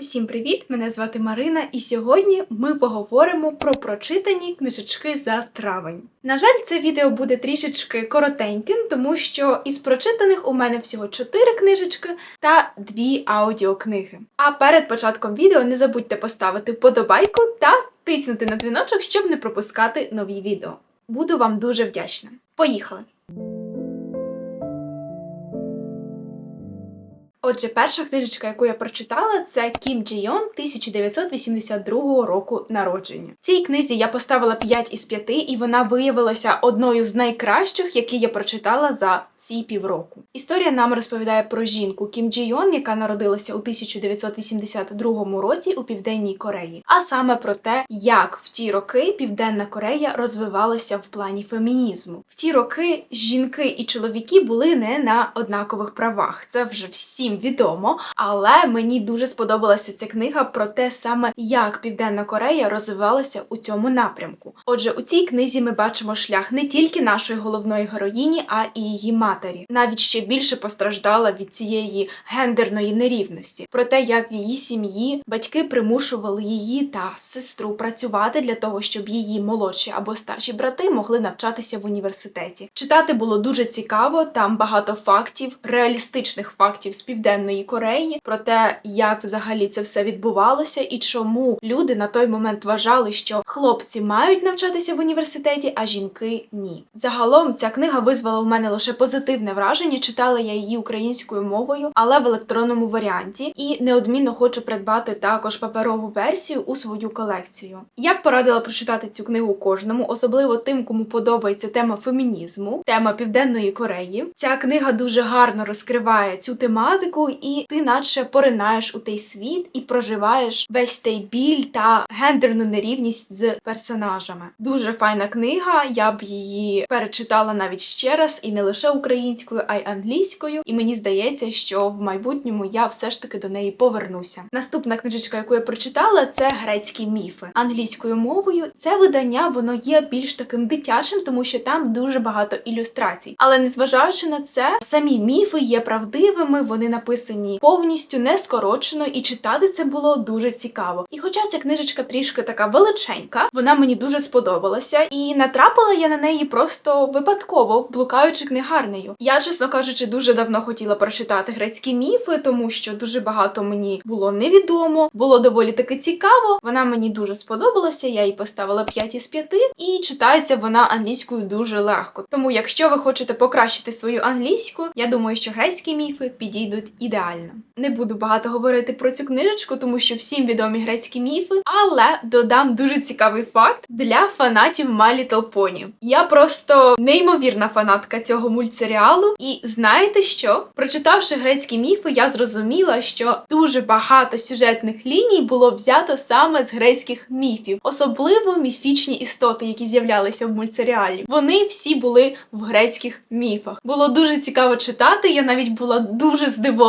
Усім привіт! Мене звати Марина, і сьогодні ми поговоримо про прочитані книжечки за травень. На жаль, це відео буде трішечки коротеньким, тому що із прочитаних у мене всього 4 книжечки та 2 аудіокниги. А перед початком відео не забудьте поставити вподобайку та тиснути на дзвіночок, щоб не пропускати нові відео. Буду вам дуже вдячна. Поїхали! Отже, перша книжечка, яку я прочитала, це Кім Джі Йон 1982 року народження. Цій книзі я поставила 5 із 5, і вона виявилася одною з найкращих, які я прочитала за ці півроку. Історія нам розповідає про жінку Кім Джі Йон, яка народилася у 1982 році у Південній Кореї, а саме про те, як в ті роки Південна Корея розвивалася в плані фемінізму. В ті роки жінки і чоловіки були не на однакових правах. Це вже всім відомо. Але мені дуже сподобалася ця книга про те саме, як Південна Корея розвивалася у цьому напрямку. Отже, у цій книзі ми бачимо шлях не тільки нашої головної героїні, а і її матері. Навіть ще більше постраждала від цієї гендерної нерівності. Про те, як в її сім'ї батьки примушували її та сестру працювати для того, щоб її молодші або старші брати могли навчатися в університеті. Читати було дуже цікаво, там багато фактів, реалістичних фактів з Південної Кореї, про те, як взагалі це все відбувалося, і чому люди на той момент вважали, що хлопці мають навчатися в університеті, а жінки ні. Загалом ця книга визвала в мене лише позитивне враження. Читала я її українською мовою, але в електронному варіанті, і неодмінно хочу придбати також паперову версію у свою колекцію. Я б порадила прочитати цю книгу кожному, особливо тим, кому подобається тема фемінізму, тема Південної Кореї. Ця книга дуже гарно розкриває цю тематику, і ти наче поринаєш у той світ і проживаєш весь той біль та гендерну нерівність з персонажами. Дуже файна книга. Я б її перечитала навіть ще раз, і не лише українською, а й англійською. І мені здається, що в майбутньому я все ж таки до неї повернуся. Наступна книжечка, яку я прочитала, це грецькі міфи англійською мовою. Це видання воно є більш таким дитячим, тому що там дуже багато ілюстрацій. Але незважаючи на це, самі міфи є правдивими, вони написані повністю не скорочено, і читати це було дуже цікаво. І хоча ця книжечка трішки така величенька, вона мені дуже сподобалася, і натрапила я на неї просто випадково, блукаючи книгарнею. Я, чесно кажучи, дуже давно хотіла прочитати грецькі міфи, тому що дуже багато мені було невідомо, було доволі таки цікаво. Вона мені дуже сподобалася. Я їй поставила 5 із 5, і читається вона англійською дуже легко. Тому, якщо ви хочете покращити свою англійську, я думаю, що грецькі міфи підійдуть ідеально. Не буду багато говорити про цю книжечку, тому що всім відомі грецькі міфи, але додам дуже цікавий факт для фанатів My Little. Я просто неймовірна фанатка цього мультсеріалу. І знаєте що? Прочитавши грецькі міфи, я зрозуміла, що дуже багато сюжетних ліній було взято саме з грецьких міфів, особливо міфічні істоти, які з'являлися в мультсеріалі. Вони всі були в грецьких міфах. Було дуже цікаво читати. Я навіть була дуже здивована.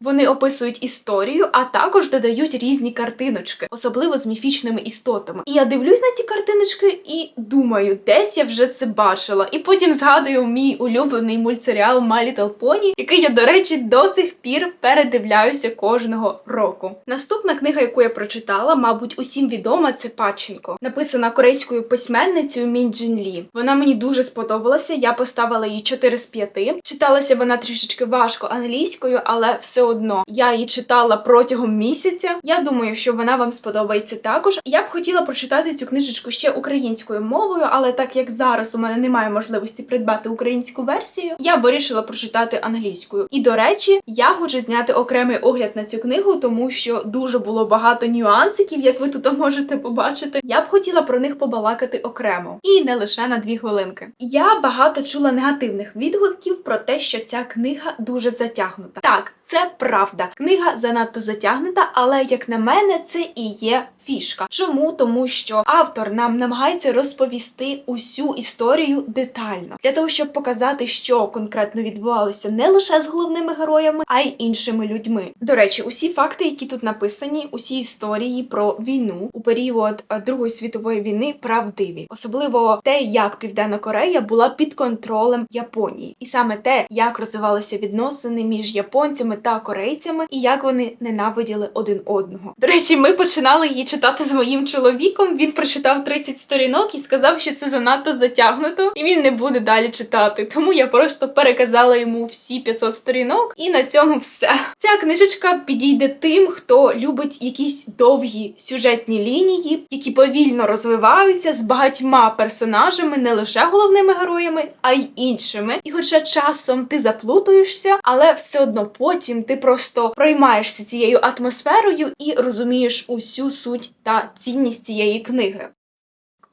Вони описують історію, а також додають різні картиночки, особливо з міфічними істотами. І я дивлюсь на ці картиночки і думаю, десь я вже це бачила. І потім згадую мій улюблений мультсеріал My Little Pony, який я, до речі, до сих пір передивляюся кожного року. Наступна книга, яку я прочитала, мабуть, усім відома, це Паченко, написана корейською письменницею Мін Джин Лі. Вона мені дуже сподобалася. Я поставила її 4 з 5. Читалася вона трішечки важко англійською, але все одно я її читала протягом місяця. Я думаю, що вона вам сподобається також. Я б хотіла прочитати цю книжечку ще українською мовою, але так як зараз у мене немає можливості придбати українську версію, я вирішила прочитати англійською. І до речі, я хочу зняти окремий огляд на цю книгу, тому що дуже було багато нюансиків, як ви тут можете побачити. Я б хотіла про них побалакати окремо і не лише на дві хвилинки. Я багато чула негативних відгуків про те, що ця книга дуже затягнута. Так, це правда. Книга занадто затягнута, але як на мене, це і є фішка. Чому? Тому що автор нам намагається розповісти усю історію детально для того, щоб показати, що конкретно відбувалося не лише з головними героями, а й іншими людьми. До речі, усі факти, які тут написані, усі історії про війну у період е, Другої світової війни, правдиві, особливо те, як Південна Корея була під контролем Японії, і саме те, як розвивалися відносини між японцями та корейцями і як вони ненавиділи один одного. До речі, ми починали її читати з моїм чоловіком. Він прочитав 30 сторінок і сказав, що це занадто затягнуто, і він не буде далі читати. Тому я просто переказала йому всі 500 сторінок, і на цьому все. Ця книжечка підійде тим, хто любить якісь довгі сюжетні лінії, які повільно розвиваються з багатьма персонажами, не лише головними героями, а й іншими. І хоча часом ти заплутуєшся, але все одно потім ти просто проймаєшся цією атмосферою і розумієш усю суть та цінність цієї книги.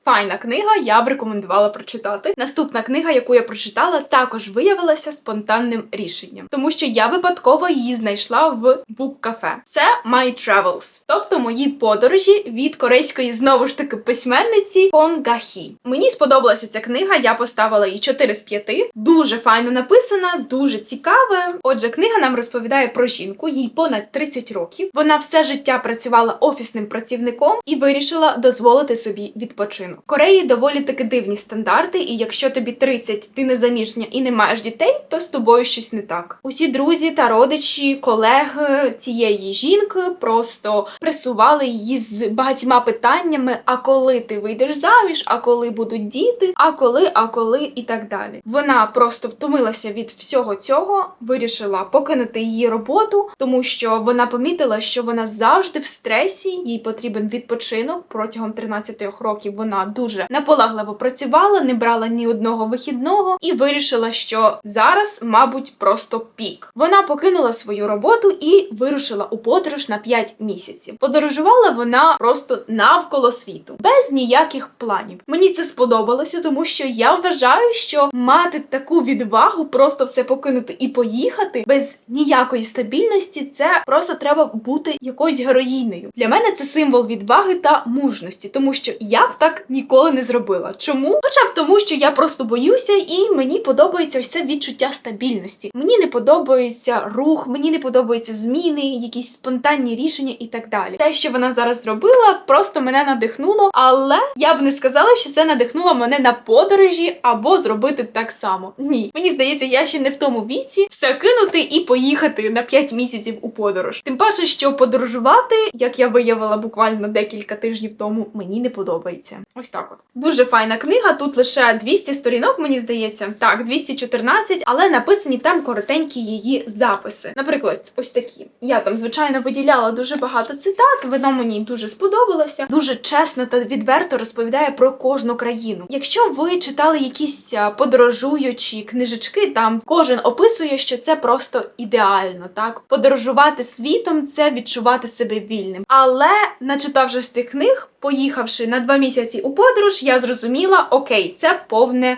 Файна книга, я б рекомендувала прочитати. Наступна книга, яку я прочитала, також виявилася спонтанним рішеннем, тому що я випадково її знайшла в бук-кафе. Це My Travels, тобто мої подорожі від корейської знову ж таки письменниці Хон Гахі. Мені сподобалася ця книга, я поставила їй 4 з 5. Дуже файно написана, дуже цікаве. Отже, книга нам розповідає про жінку, їй понад 30 років. Вона все життя працювала офісним працівником і вирішила дозволити собі відпочинок. В Кореї доволі таки дивні стандарти, і якщо тобі 30, ти не заміжня і не маєш дітей, то з тобою щось не так. Усі друзі та родичі, колеги цієї жінки просто пресували її з багатьма питаннями: а коли ти вийдеш заміж, а коли будуть діти, а коли, а коли, і так далі. Вона просто втомилася від всього цього, вирішила покинути її роботу, тому що вона помітила, що вона завжди в стресі, їй потрібен відпочинок протягом 13 років. Вона дуже наполегливо працювала, не брала ні одного вихідного і вирішила, що зараз, мабуть, просто пік. Вона покинула свою роботу і вирушила у подорож на 5 місяців. Подорожувала вона просто навколо світу, без ніяких планів. Мені це сподобалося, тому що я вважаю, що мати таку відвагу, просто все покинути і поїхати без ніякої стабільності, це просто треба бути якоюсь героїнею. Для мене це символ відваги та мужності, тому що я б так ніколи не зробила. Чому? Хоча б тому, що я просто боюся, і мені подобається ось це відчуття стабільності. Мені не подобається рух, мені не подобаються зміни, якісь спонтанні рішення і так далі. Те, що вона зараз зробила, просто мене надихнуло, але я б не сказала, що це надихнуло мене на подорожі або зробити так само. Ні, мені здається, я ще не в тому віці все кинути і поїхати на 5 місяців у подорож. Тим паче, що подорожувати, як я виявила буквально декілька тижнів тому, мені не подобається. Так от. Дуже файна книга. Тут лише 200 сторінок, мені здається. Так, 214, але написані там коротенькі її записи. Наприклад, ось такі. Я там, звичайно, виділяла дуже багато цитат. Воно мені дуже сподобалося. Дуже чесно та відверто розповідає про кожну країну. Якщо ви читали якісь подорожуючі книжечки, там кожен описує, що це просто ідеально, так подорожувати світом це відчувати себе вільним. Але начитавшись тих книг, поїхавши на два місяці у подорож, я зрозуміла, окей, це повне.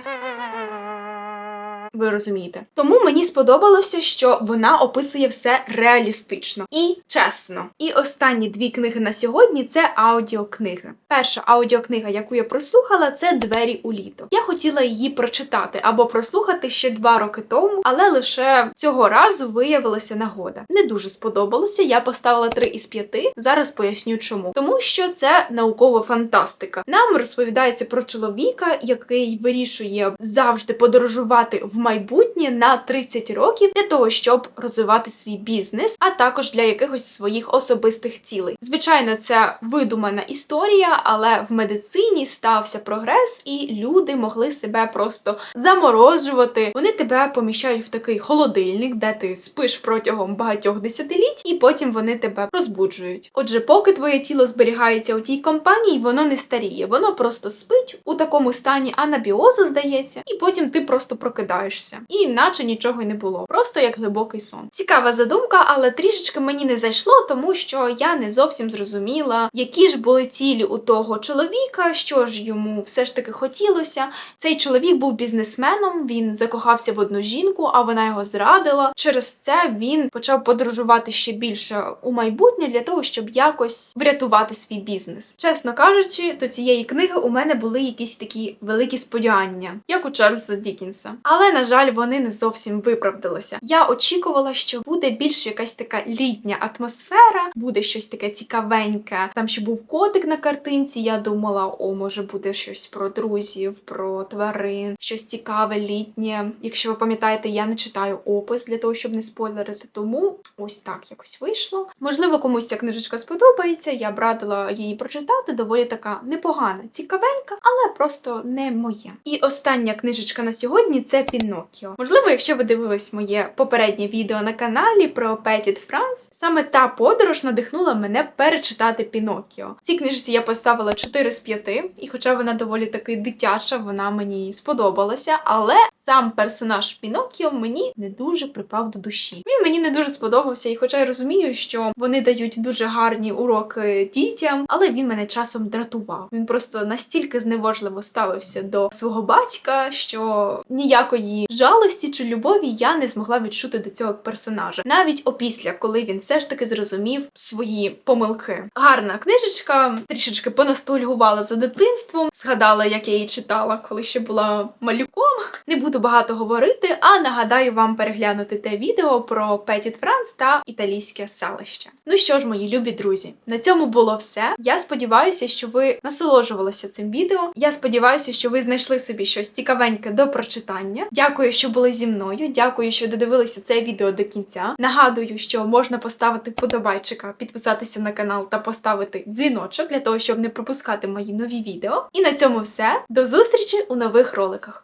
Ви розумієте. Тому мені сподобалося, що вона описує все реалістично і чесно. І останні дві книги на сьогодні це аудіокниги. Перша аудіокнига, яку я прослухала, це Двері у літо. Я хотіла її прочитати або прослухати ще два роки тому, але лише цього разу виявилася нагода. Не дуже сподобалося. Я поставила 3 із 5. Зараз поясню чому. Тому що це наукова фантастика. Нам розповідається про чоловіка, який вирішує завжди подорожувати в майбутнє на 30 років для того, щоб розвивати свій бізнес, а також для якихось своїх особистих цілей. Звичайно, це видумана історія, але в медицині стався прогрес, і люди могли себе просто заморожувати. Вони тебе поміщають в такий холодильник, де ти спиш протягом багатьох десятиліть, і потім вони тебе розбуджують. Отже, поки твоє тіло зберігається у тій компанії, воно не старіє, воно просто спить у такому стані анабіозу, здається, і потім ти просто прокидаєшся. І наче нічого й не було. Просто як глибокий сон. Цікава задумка, але трішечки мені не зайшло, тому що я не зовсім зрозуміла, які ж були цілі у того чоловіка, що ж йому все ж таки хотілося. Цей чоловік був бізнесменом, він закохався в одну жінку, а вона його зрадила. Через це він почав подорожувати ще більше у майбутнє для того, щоб якось врятувати свій бізнес. Чесно кажучи, до цієї книги у мене були якісь такі великі сподівання, як у Чарльза Дікінса. Але на жаль, вони не зовсім виправдалися. Я очікувала, що буде більш якась така літня атмосфера, буде щось таке цікавеньке. Там ще був котик на картинці. Я думала, о, може буде щось про друзів, про тварин, щось цікаве, літнє. Якщо ви пам'ятаєте, я не читаю опис для того, щоб не спойлерити. Тому ось так якось вийшло. Можливо, комусь ця книжечка сподобається. Я б радила її прочитати. Доволі така непогана, цікавенька, але просто не моє. І остання книжечка на сьогодні це Піноккіо. Можливо, якщо ви дивились моє попереднє відео на каналі про Петіт Франс, саме та подорож надихнула мене перечитати Піноккіо. Цій книжці я поставила 4 з 5, і хоча вона доволі таки дитяча, вона мені сподобалася, але сам персонаж Піноккіо мені не дуже припав до душі. Він мені не дуже сподобався, і хоча я розумію, що вони дають дуже гарні уроки дітям, але він мене часом дратував. Він просто настільки зневажливо ставився до свого батька, що ніякої жалості чи любові я не змогла відчути до цього персонажа. Навіть опісля, коли він все ж таки зрозумів свої помилки. Гарна книжечка, трішечки понастольгувала за дитинством, згадала, як я її читала, коли ще була малюком. Не буду багато говорити, а нагадаю вам переглянути те відео про Петіт Франс та італійське селище. Ну що ж, мої любі друзі, на цьому було все. Я сподіваюся, що ви насолоджувалися цим відео. Я сподіваюся, що ви знайшли собі щось цікавеньке до прочитання. Дякую, що були зі мною. Дякую, що додивилися це відео до кінця. Нагадую, що можна поставити подобайчика, підписатися на канал та поставити дзвіночок для того, щоб не пропускати мої нові відео. І на цьому все. До зустрічі у нових роликах.